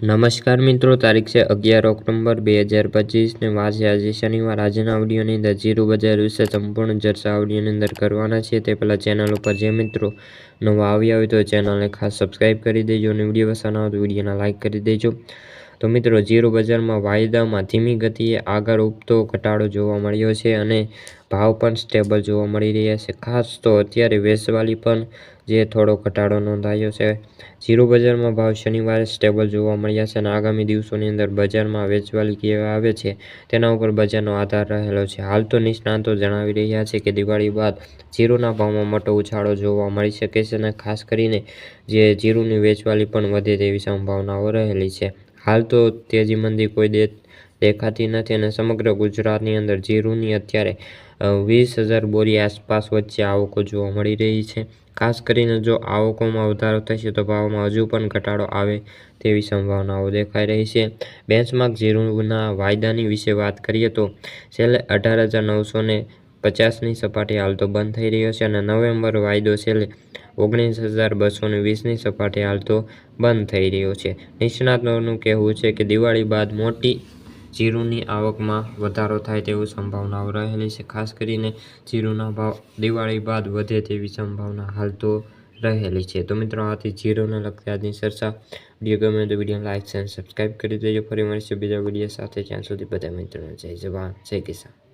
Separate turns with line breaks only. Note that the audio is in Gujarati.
નમસ્કાર મિત્રો, તારીખ છે અગિયાર ઓક્ટોબર બે હજાર પચીસને વાર છે આજે શનિવાર. આજના આવડીઓની અંદર જીરું બજાર વિશે સંપૂર્ણ ચર્ચા આવડીઓની અંદર કરવાના છે તે પહેલાં ચેનલ ઉપર જે મિત્રો નવા આવ્યા હોય તો ચેનલને ખાસ સબસ્ક્રાઈબ કરી દેજો અને વીડિયો પસંદ આવે તો વિડીયોને લાઇક કરી દેજો. તો મિત્રો, જીરું બજારમાં વાયદામાં ધીમી ગતિએ આગળ ઉપતો ઘટાડો જોવા મળ્યો છે અને ભાવ પણ સ્ટેબલ જોવા મળી રહ્યા છે. ખાસ તો અત્યારે વેચવાલી પણ જે થોડો ઘટાડો નોંધાયો છે. જીરું બજારમાં ભાવ શનિવારે સ્ટેબલ જોવા મળ્યા છે અને આગામી દિવસોની અંદર બજારમાં વેચવાલી કેવા આવે છે તેના ઉપર બજારનો આધાર રહેલો છે. હાલ તો નિષ્ણાંતો જણાવી રહ્યા છે કે દિવાળી બાદ જીરુના ભાવમાં મોટો ઉછાળો જોવા મળી શકે છે અને ખાસ કરીને જે જીરુની વેચવાલી પણ વધે તેવી સંભાવનાઓ રહેલી છે. હાલ તો તેજી મંદી કોઈ દે, દેખાતી નથી અને સમગ્ર ગુજરાતની અંદર જીરુની અત્યારે વીસ હજાર બોરી આસપાસ વચ્ચે આવકો જોવા મળી રહી છે. ખાસ કરીને જો આવકોમાં વધારો થશે તો ભાવમાં હજુ પણ ઘટાડો આવે તેવી સંભાવનાઓ દેખાઈ રહી છે. બેન્ચમાર્ક ઝીરોના વાયદાની વિશે વાત કરીએ તો, છેલ્લે અઢાર હજાર નવસો પચાસની સપાટી હાલ તો બંધ થઈ રહ્યો છે અને નવેમ્બર વાયદો છેલ્લે ઓગણીસ હજાર બસો ને વીસની સપાટી હાલતો બંધ થઈ રહ્યો છે. નિષ્ણાતોનું કહેવું છે કે દિવાળી બાદ મોટી જીરુની આવકમાં વધારો થાય તેવી સંભાવનાઓ રહેલી છે. ખાસ કરીને જીરુના ભાવ દિવાળી બાદ વધે તેવી સંભાવના હાલ તો રહેલી છે. તો મિત્રો, આથી જીરોને લગતી આજની ચર્ચા વીડિયો ગમે તો વીડિયો લાઇક અને સબસ્ક્રાઈબ કરી દેજો. ફરી મળીશું બીજા વીડિયો સાથે. ત્યાં સુધી બધા મિત્રોને જય જવાન, જય કિસાન.